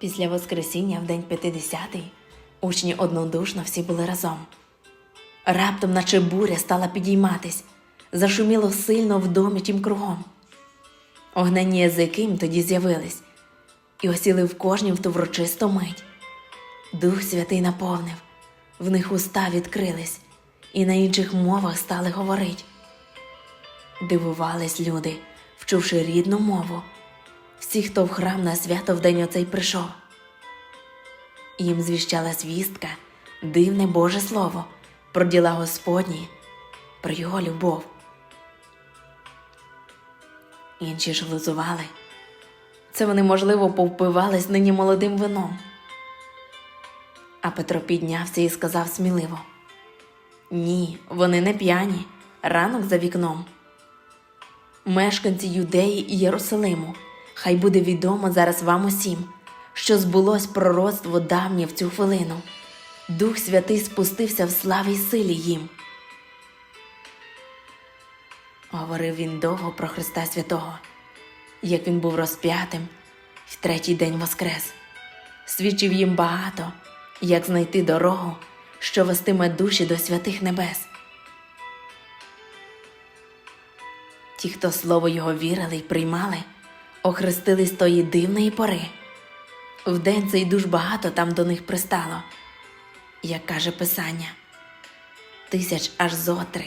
Після Воскресіння в день П'ятидесятий учні однодушно всі були разом. Раптом, наче буря, стала підійматись, зашуміло сильно в домі тім кругом. Огненні язики їм тоді з'явились і осіли в кожнім в ту врочисту мить. Дух Святий наповнив, в них уста відкрились, і на інших мовах стали говорить. Дивувались люди, вчувши рідну мову, всі, хто в храм на свято в день оцей прийшов. Їм звіщала звістка, дивне Боже Слово про діла Господні, про Його любов. Інші ж глузували. Це вони, можливо, повпивались нині молодим вином. А Петро піднявся і сказав сміливо: Ні, вони не п'яні, ранок за вікном. Мешканці Юдеї і Єрусалиму, хай буде відомо зараз вам усім, що збулось пророцтво давнє в цю хвилину. Дух Святий спустився в славі й силі їм. Говорив він довго про Христа Святого, як він був розп'ятим, в третій день воскрес. Свідчив їм багато, як знайти дорогу, що вестиме душі до святих небес. Ті, хто слово його вірили й приймали, охрестились тої дивної пори. В день цей душ багато там до них пристало, як каже Писання, тисяч аж зо три.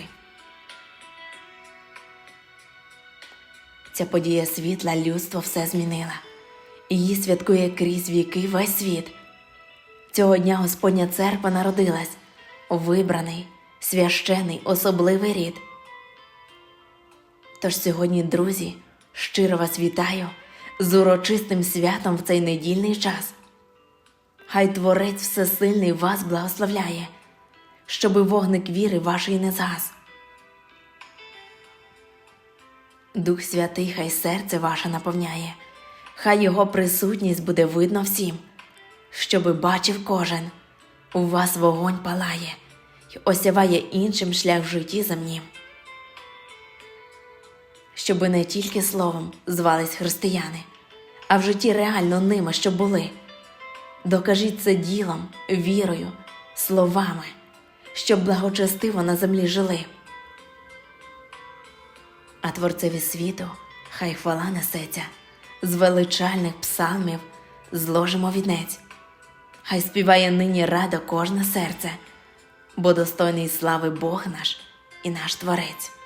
Ця подія світла людство все змінила, її святкує крізь віки весь світ. Цього дня Господня церква народилась, вибраний, священий, особливий рід. Тож сьогодні, друзі, щиро вас вітаю з урочистим святом в цей недільний час. Хай Творець Всесильний вас благословляє, щоби вогник віри вашої не згас. Дух Святий хай серце ваше наповняє, хай Його присутність буде видно всім, щоби бачив кожен, у вас вогонь палає й осяває іншим шлях в житті земнім. Щоби не тільки словом звались християни, а в житті реально ними, щоб були. Докажіть це ділом, вірою, словами, щоб благочестиво на землі жили. А творцеві світу хай хвала несеться, з величальних псалмів зложимо вінець. Хай співає нині радо кожне серце, бо достойний слави Бог наш і наш Творець.